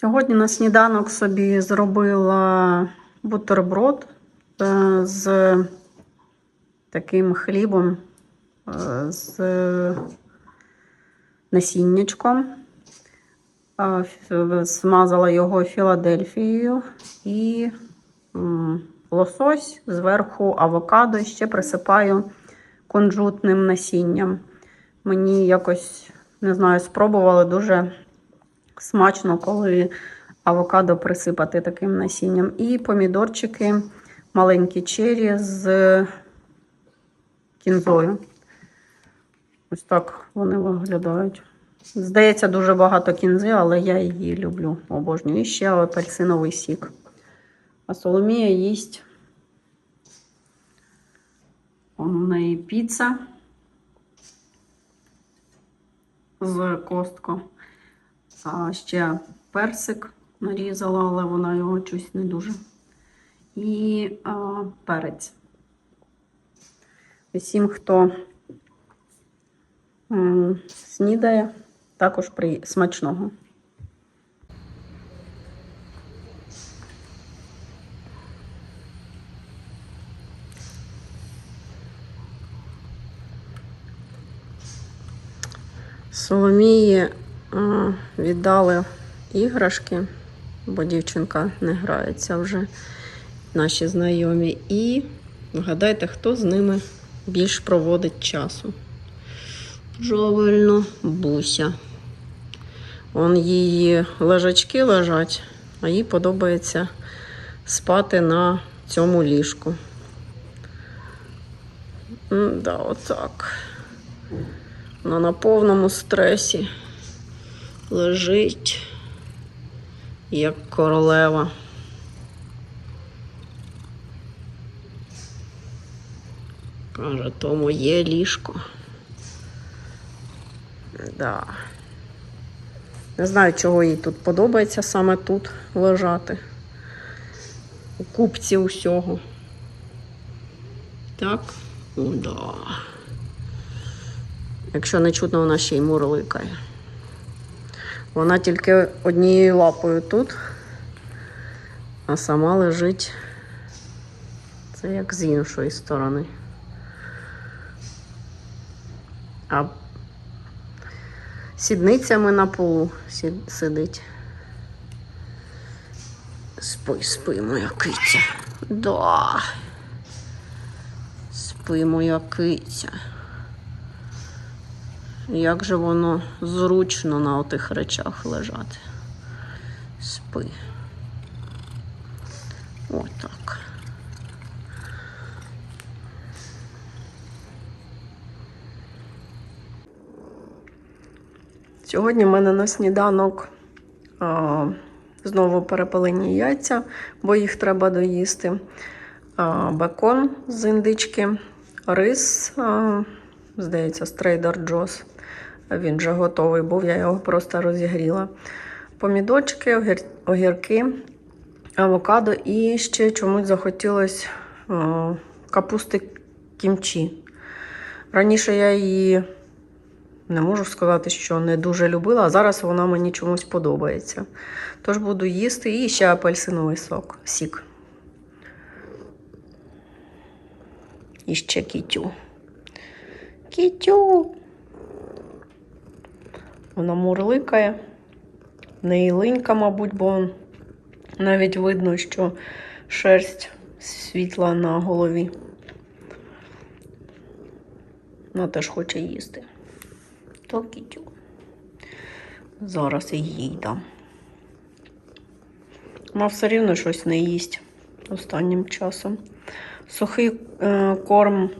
Сьогодні на сніданок собі зробила бутерброд е, з таким хлібом, е, з насіннячком. Смазала його Філадельфією і лосось, зверху авокадо, ще присипаю кунжутним насінням. Мені якось, не знаю, спробували дуже смачно, коли авокадо присипати таким насінням. І помідорчики маленькі чері з кінзою. Ось так вони виглядають. Здається, дуже багато кінзи, але я її люблю, обожнюю. І ще апельсиновий сік. А Соломія їсть. Он у неї піца з костко. А ще персик нарізала, але вона його щось не дуже. І а, перець. Усім, хто снідає, також при... смачного. Соломії віддали іграшки, бо дівчинка не грається вже наші знайомі. І вгадайте, хто з ними більш проводить часу. Правильно, Буся. Он її лежачки лежать, а їй подобається спати на цьому ліжку. М, Да, отак. Вона на повному стресі лежить, як королева. Каже, то моє ліжко. Да. Не знаю, чого їй тут подобається саме тут лежати. У купці усього. Так? О, да. Якщо не чутно, вона ще й мурликає. Вона тільки однією лапою тут, а сама лежить. Це як з іншої сторони. А сідницями на полу сидить. Спи, спи, моя киця. Да. Спи, моя киця. Як же воно зручно на отих речах лежати. Спи. Отак. Сьогодні в мене на сніданок а, знову перепелені яйця, бо їх треба доїсти. А, бекон з індички, рис, а, здається, з Joe's. Він вже готовий був, я його просто розігріла. Помідочки, огір... огірки, авокадо і ще чомусь захотілося а, капусти кімчі. Раніше я її не можу сказати, що не дуже любила, а зараз вона мені чомусь подобається. Тож буду їсти і ще апельсиновий сок, сік. І ще кітю. Кітю. Вона мурликає. В неї линька, мабуть, бо навіть видно, що шерсть світла на голові. Вона теж хоче їсти. То кітю. Зараз і їй дам. Вона все рівно щось не їсть останнім часом. Сухий е, корм,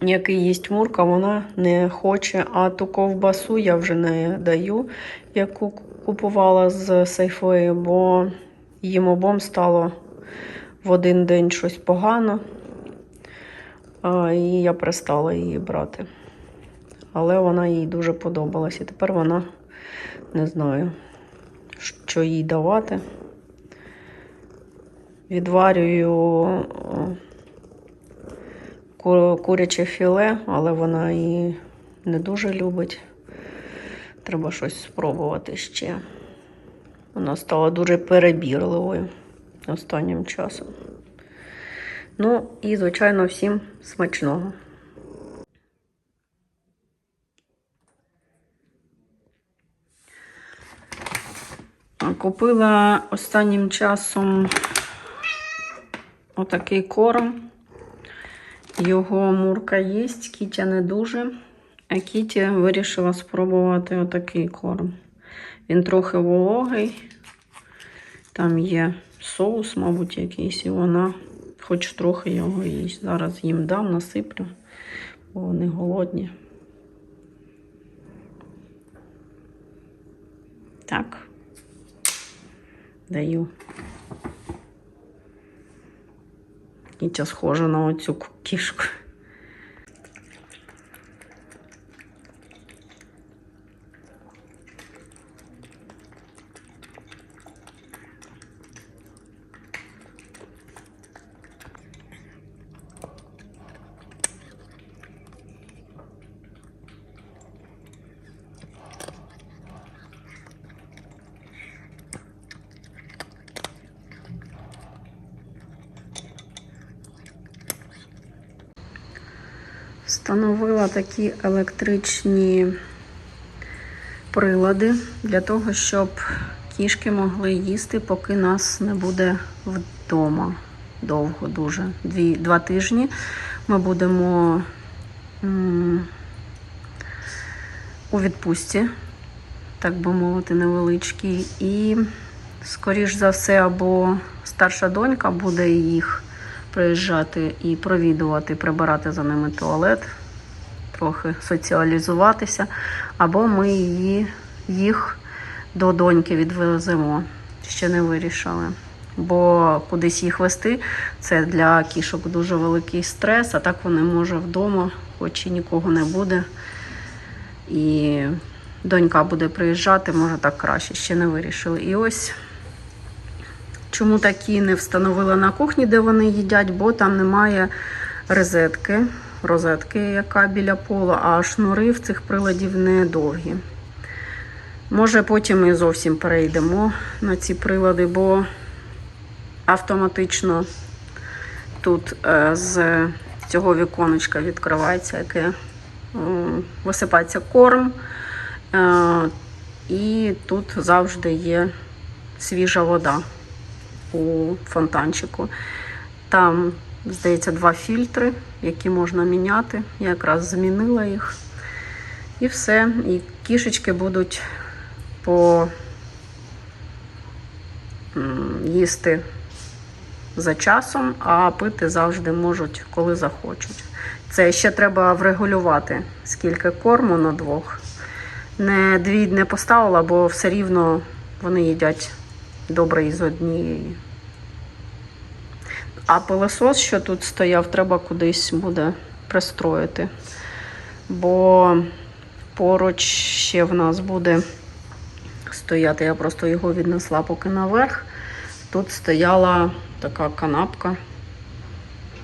який їсть мурка, вона не хоче, а ту ковбасу я вже не даю, яку купувала з сейфої, бо їм обом стало в один день щось погано. І я перестала її брати але вона їй дуже подобалась. І тепер вона не знаю, що їй давати. Відварюю ку- куряче філе, але вона її не дуже любить. Треба щось спробувати ще. Вона стала дуже перебірливою останнім часом. Ну і, звичайно, всім смачного. Купила останнім часом отакий корм. Його мурка є, Кітя не дуже. А Кіті вирішила спробувати отакий корм. Він трохи вологий. Там є соус, мабуть, якийсь, і вона хоч трохи його їсть. Зараз їм дам, насиплю, бо вони голодні. Так. Даю. Кітя схоже на оцю кішку. Встановила такі електричні прилади для того, щоб кішки могли їсти, поки нас не буде вдома. Довго дуже. Дві, два тижні ми будемо у відпустці, так би мовити, невеличкій. І, скоріш за все, або старша донька буде їх приїжджати і провідувати, прибирати за ними туалет, трохи соціалізуватися, або ми її, їх до доньки відвеземо. Ще не вирішили. Бо кудись їх вести це для кішок дуже великий стрес, а так вони може вдома, хоч і нікого не буде. І донька буде приїжджати, може так краще, ще не вирішили. І ось Чому такі не встановила на кухні, де вони їдять, бо там немає розетки, розетки, яка біля пола, а шнури в цих приладів не довгі. Може, потім ми зовсім перейдемо на ці прилади, бо автоматично тут е, з цього віконечка відкривається, яке висипається корм. Е, І тут завжди є свіжа вода у фонтанчику. Там, здається, два фільтри, які можна міняти. Я якраз змінила їх. І все. І кішечки будуть по їсти за часом, а пити завжди можуть, коли захочуть. Це ще треба врегулювати, скільки корму на двох. Не дві не поставила, бо все рівно вони їдять добре із однієї. А пилосос, що тут стояв, треба кудись буде пристроїти. Бо поруч ще в нас буде стояти. Я просто його віднесла поки наверх. Тут стояла така канапка.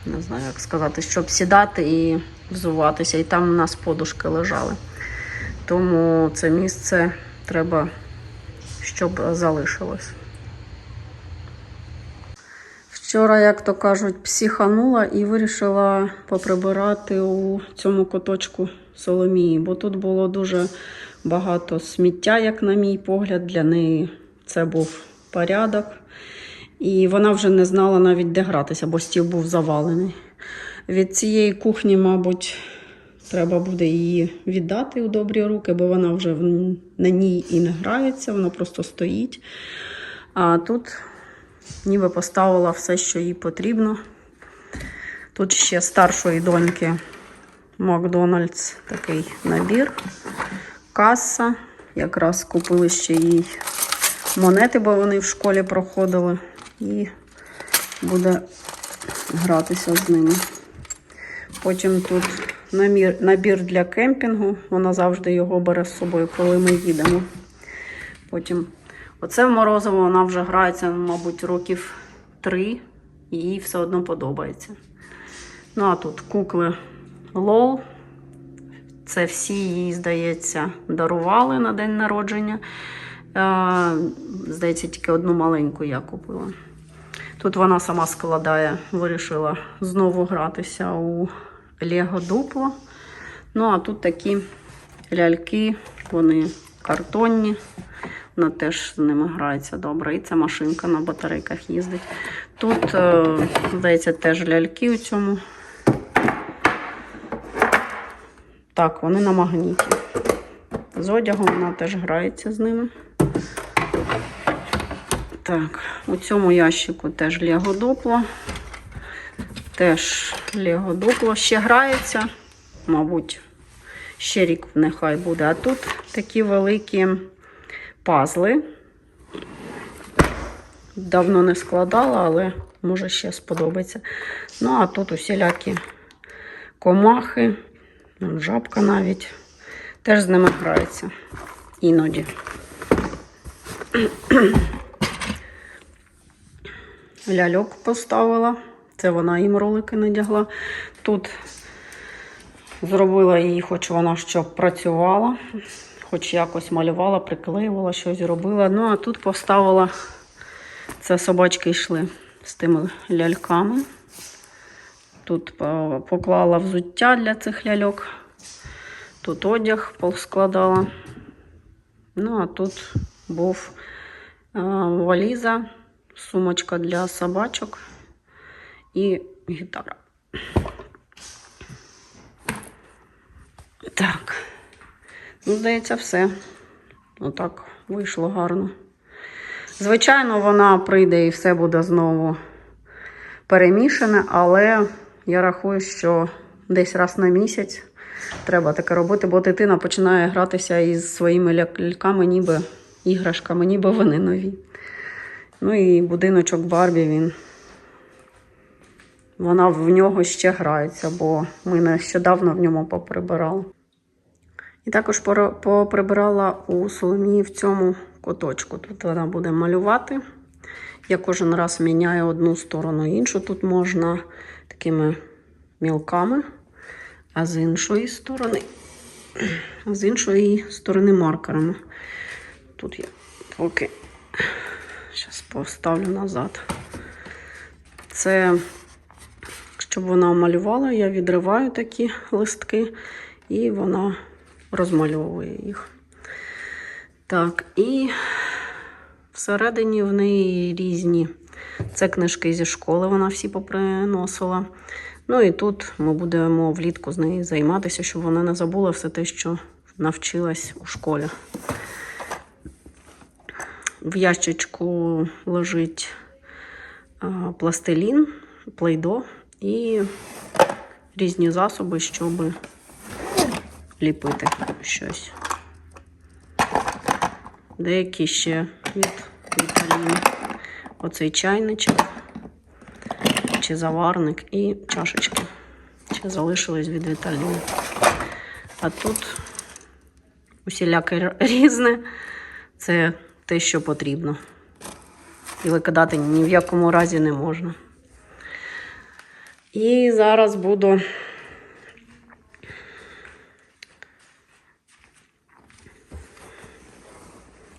Не знаю, як сказати, щоб сідати і взуватися. І там у нас подушки лежали. Тому це місце треба, щоб залишилось. Вчора, як то кажуть, психанула і вирішила поприбирати у цьому куточку Соломії, бо тут було дуже багато сміття, як на мій погляд. Для неї це був порядок. І вона вже не знала навіть де гратися, бо стіл був завалений. Від цієї кухні, мабуть, треба буде її віддати у добрі руки, бо вона вже на ній і не грається, вона просто стоїть. А тут ніби поставила все, що їй потрібно. Тут ще старшої доньки Макдональдс такий набір, каса. Якраз купили ще їй монети, бо вони в школі проходили. І буде гратися з ними. Потім тут намір, набір для кемпінгу. Вона завжди його бере з собою, коли ми їдемо. Потім оце в морозиво вона вже грається, мабуть, років три, і їй все одно подобається. Ну, а тут кукли Лол. Це всі їй, здається, дарували на день народження. Е, Здається, тільки одну маленьку я купила. Тут вона сама складає, вирішила знову гратися у Лего дупло. Ну, а тут такі ляльки, вони картонні. Вона теж з ними грається добре. І ця машинка на батарейках їздить. Тут, е, здається, теж ляльки у цьому. Так, вони на магніті. З одягом вона теж грається з ними. Так, у цьому ящику теж Лего дупло. Теж Лего дупло. Ще грається, мабуть, ще рік нехай буде. А тут такі великі пазли. Давно не складала, але може ще сподобається. Ну, а тут усілякі комахи, жабка навіть. Теж з ними грається. Іноді. Ляльок поставила. Це вона їм ролики надягла. Тут зробила її, хоч вона щоб працювала, хоч якось малювала, приклеювала, щось робила. Ну, а тут поставила це собачки йшли з тими ляльками. Тут поклала взуття для цих ляльок. Тут одяг поскладала. Ну, а тут був е, валіза, сумочка для собачок і гітара. Так. Ну, здається, все. Отак вийшло гарно. Звичайно, вона прийде і все буде знову перемішане, але я рахую, що десь раз на місяць треба таке робити, бо дитина починає гратися із своїми ляльками, ніби іграшками, ніби вони нові. Ну і будиночок Барбі, він. Вона в нього ще грається, бо ми нещодавно в ньому поприбирали. І також поприбирала у Соломії в цьому куточку. Тут вона буде малювати. Я кожен раз міняю одну сторону, іншу. Тут можна такими мілками, а з іншої сторони, а з іншої сторони маркерами. Тут я поки зараз поставлю назад. Це, щоб вона малювала, я відриваю такі листки, і вона розмальовує їх. Так, і всередині в неї різні. Це книжки зі школи, вона всі поприносила. Ну і тут ми будемо влітку з нею займатися, щоб вона не забула все те, що навчилась у школі. В ящичку лежить пластилін, плейдо і різні засоби, щоб ліпити щось. Деякі ще від Віталіни. Оцей чайничок, чи заварник і чашечки. Ще залишились від Віталіни. А тут усіляке різне. Це те, що потрібно. І викидати ні в якому разі не можна. І зараз буду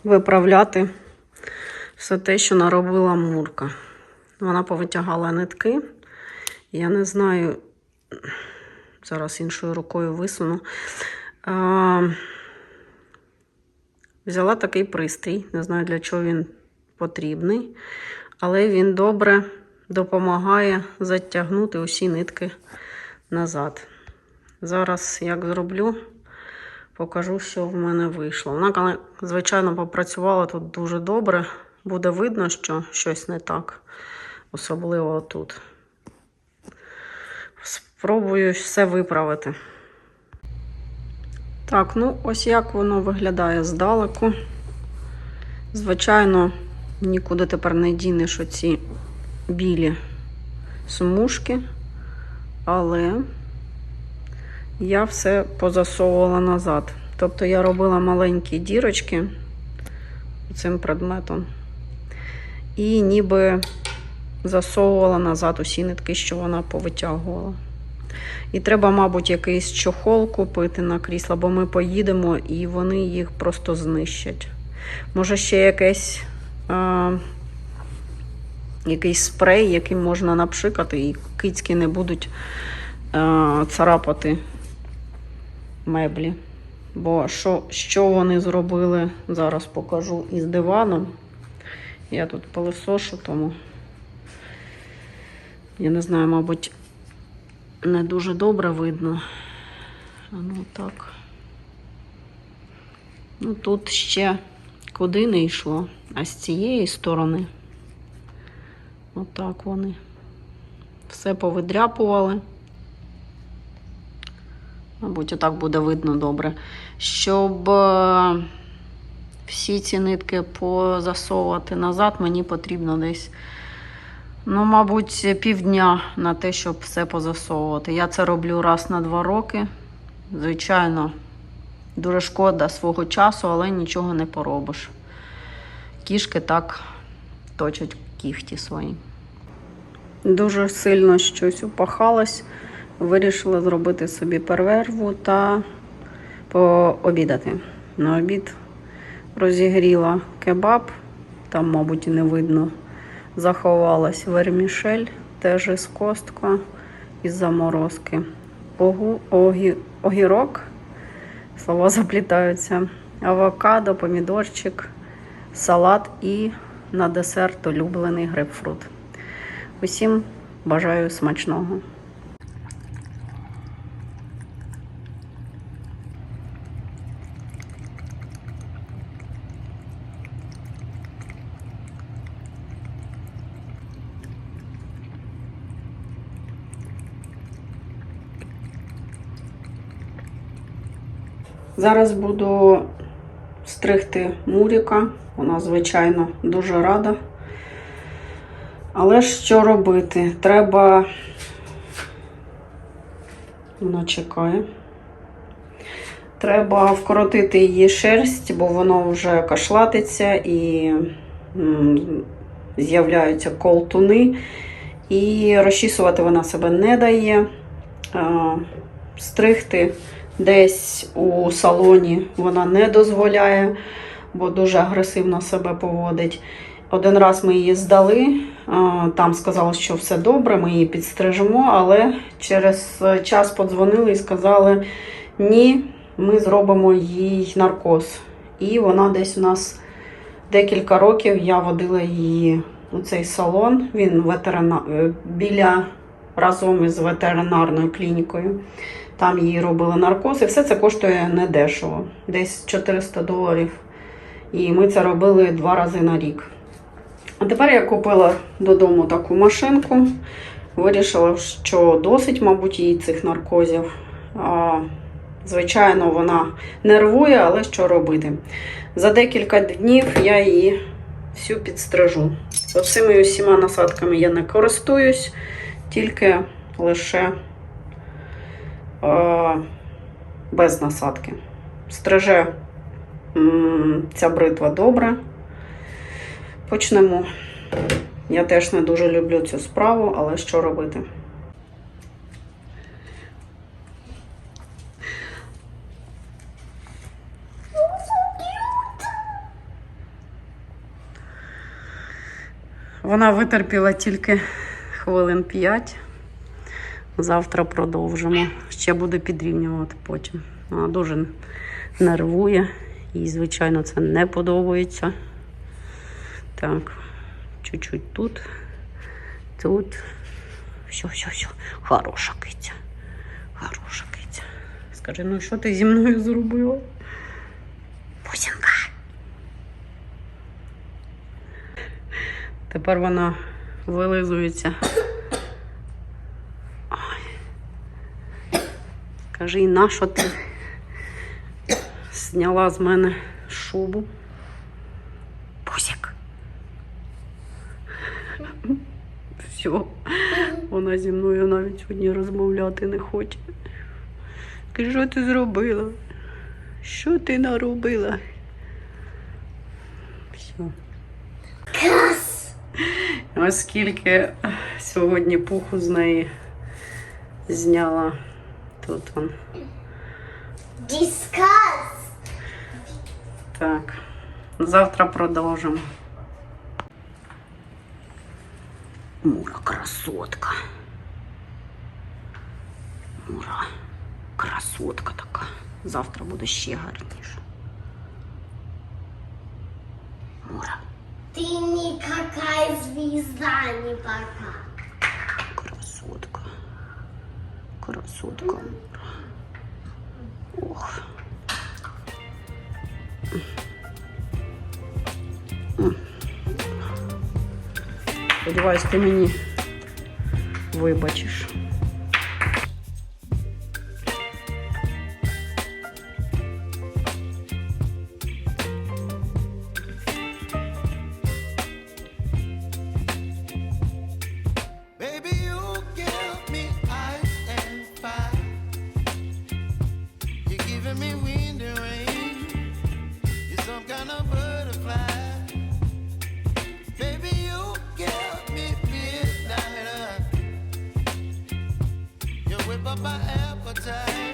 виправляти все те, що наробила Мурка. Вона повитягала нитки. Я не знаю, зараз іншою рукою висуну. А, взяла такий пристрій, не знаю, для чого він потрібний, але він добре допомагає затягнути усі нитки назад. Зараз, як зроблю, покажу, що в мене вийшло. Вона, звичайно, попрацювала тут дуже добре. Буде видно, що щось не так, особливо тут. Спробую все виправити. Так, ну ось як воно виглядає здалеку. Звичайно, нікуди тепер не дінеш оці білі смужки, але я все позасовувала назад. Тобто я робила маленькі дірочки цим предметом. І ніби засовувала назад усі нитки, що вона повитягувала. І треба, мабуть, якийсь чохол купити на крісла, бо ми поїдемо і вони їх просто знищать. Може, ще якесь, е, якийсь спрей, яким можна напшикати, і кицьки не будуть е, царапати меблі. Бо що, що вони зробили, зараз покажу із диваном. Я тут пилисошу, тому я не знаю, мабуть, не дуже добре видно. Ну так. Ну тут ще куди не йшло, а з цієї сторони. Отак вони. Все повидряпували. Мабуть, отак буде видно добре. Щоб е, всі ці нитки позасовувати назад, мені потрібно десь, ну, мабуть, півдня на те, щоб все позасовувати. Я це роблю раз на два роки. Звичайно, дуже шкода свого часу, але нічого не поробиш. Кішки так точать кіхті свої. Дуже сильно щось упахалось. Вирішила зробити собі перерву та пообідати. На обід розігріла кебаб, там, мабуть, не видно. Заховалась вермішель, теж із костка із заморозки. Огу, огі, огірок, слова заплітаються, авокадо, помідорчик, салат і на десерт улюблений грейпфрут. Усім бажаю смачного. Зараз буду стригти Муріка. Вона, звичайно, дуже рада. Але що робити? Треба. Вона чекає. Треба вкоротити її шерсть, бо воно вже кашлатиться і з'являються колтуни. І розчісувати вона себе не дає. Стригти десь у салоні вона не дозволяє, бо дуже агресивно себе поводить. Один раз ми її здали, там сказали, що все добре, ми її підстрижемо, але через час подзвонили і сказали, ні, ми зробимо їй наркоз. І вона десь у нас декілька років я водила її у цей салон. Він ветерина... е, біля разом із ветеринарною клінікою. Там їй робили наркоз, і все це коштує недешево, десь 400 доларів. І ми це робили два рази на рік. А тепер я купила додому таку машинку. Вирішила, що досить, мабуть, їй цих наркозів. А, звичайно, вона нервує, але що робити? За декілька днів я її всю підстрижу. Оцими усіма насадками я не користуюсь, тільки лише без насадки. Стриже ця бритва добре. Почнемо. Я теж не дуже люблю цю справу, але що робити? Вона витерпіла тільки хвилин 5. Завтра продовжимо. Ще буду підрівнювати потім. Вона дуже нервує. Їй, звичайно, це не подобається. Так, чуть-чуть тут, тут. Все, все, все. Хороша киця. Хороша киця. Скажи, ну що ти зі мною зробила? Пусінка. Тепер вона вилизується. Кажи, на що ти зняла з мене шубу? Пусік. Все, вона зі мною навіть сьогодні розмовляти не хоче. Кажи, що ти зробила? Що ти наробила? Все. Оскільки сьогодні пуху з неї зняла тут он. Discuss. Так. Завтра продовжимо. Мура красотка. Мура красотка така. Завтра буде ще гарніше. Мура. Ты никакая звезда не пока. Красотка. Красотка. Ох. Сподіваюсь, ти мені вибачиш. up my appetite.